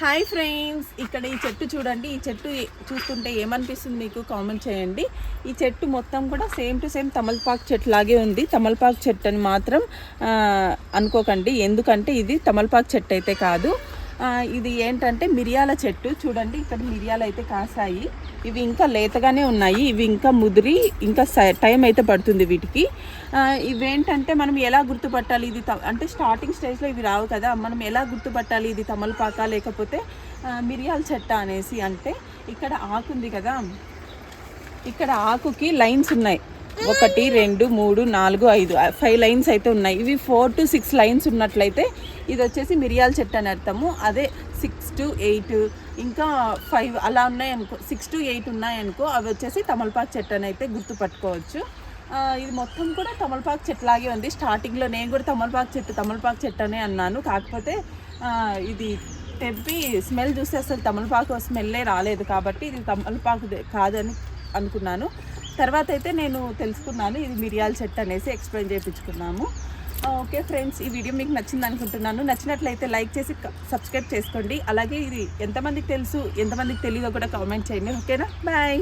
Hi friends ఇక్కడ ఈ చెట్టు చూడండి. ఈ చెట్టు చూస్తుంటే ఏమనిపిస్తుంది మీకు? కామెంట్ చేయండి. ఈ చెట్టు మొత్తం కూడా సేమ్ టు సేమ్ తమలపాకు చెట్టు లాగే ఉంది. తమలపాకు చెట్టు అని మాత్రం అనుకోకండి. ఎందుకంటే ఇది తమలపాకు చెట్టు అయితే కాదు. ఇది ఏంటంటే మిరియాల చెట్టు. చూడండి ఇక్కడ మిరియాలు అయితే కాసాయి. ఇవి ఇంకా లేతగానే ఉన్నాయి. ఇవి ఇంకా ముదిరి ఇంకా టైం అయితే పడుతుంది వీటికి. ఇవేంటంటే మనం ఎలా గుర్తుపట్టాలి? ఇది త- అంటే స్టార్టింగ్ స్టేజ్లో ఇవి రావు కదా. మనం ఎలా గుర్తుపట్టాలి? ఇది తమలపాక లేకపోతే మిరియాల చెట్ట అనేసి అంటే ఇక్కడ ఆకుంది కదా. ఇక్కడ ఆకుకి లైన్స్ ఉన్నాయి. ఒకటి రెండు మూడు నాలుగు ఐదు ఫైవ్ లైన్స్ అయితే ఉన్నాయి. ఇవి ఫోర్ టు సిక్స్ లైన్స్ ఉన్నట్లయితే ఇది వచ్చేసి మిరియాల చెట్టు అని అర్థము. అదే సిక్స్ టు ఎయిట్ ఇంకా ఫైవ్ అలా ఉన్నాయి అనుకో సిక్స్ టు ఎయిట్ ఉన్నాయనుకో అవి వచ్చేసి తమలపాకు చెట్టు అని అయితే గుర్తుపట్టుకోవచ్చు. ఇది మొత్తం కూడా తమలపాకు చెట్టు లాగే ఉంది. స్టార్టింగ్లో నేను కూడా తమలపాకు చెట్టు తమలపాకు చెట్టు అనే అన్నాను. కాకపోతే ఇది తెప్పి స్మెల్ చూస్తే అసలు తమలపాకు స్మెల్లే రాలేదు కాబట్టి ఇది తమలపాకు కాదని అనుకున్నాను. తర్వాత అయితే నేను తెలుసుకున్నాను ఇది మిరియాల చెట్టు అనేసి ఎక్స్ప్లెయిన్ చేయించుకున్నాము ఓకే ఫ్రెండ్స్ ఈ వీడియో మీకు నచ్చింది అనుకుంటున్నాను. నచ్చినట్లయితే లైక్ చేసి సబ్స్క్రైబ్ చేసుకోండి. అలాగే ఇది ఎంతమందికి తెలుసు ఎంతమందికి తెలియదో కూడా కామెంట్ చేయండి. ఓకేనా? బాయ్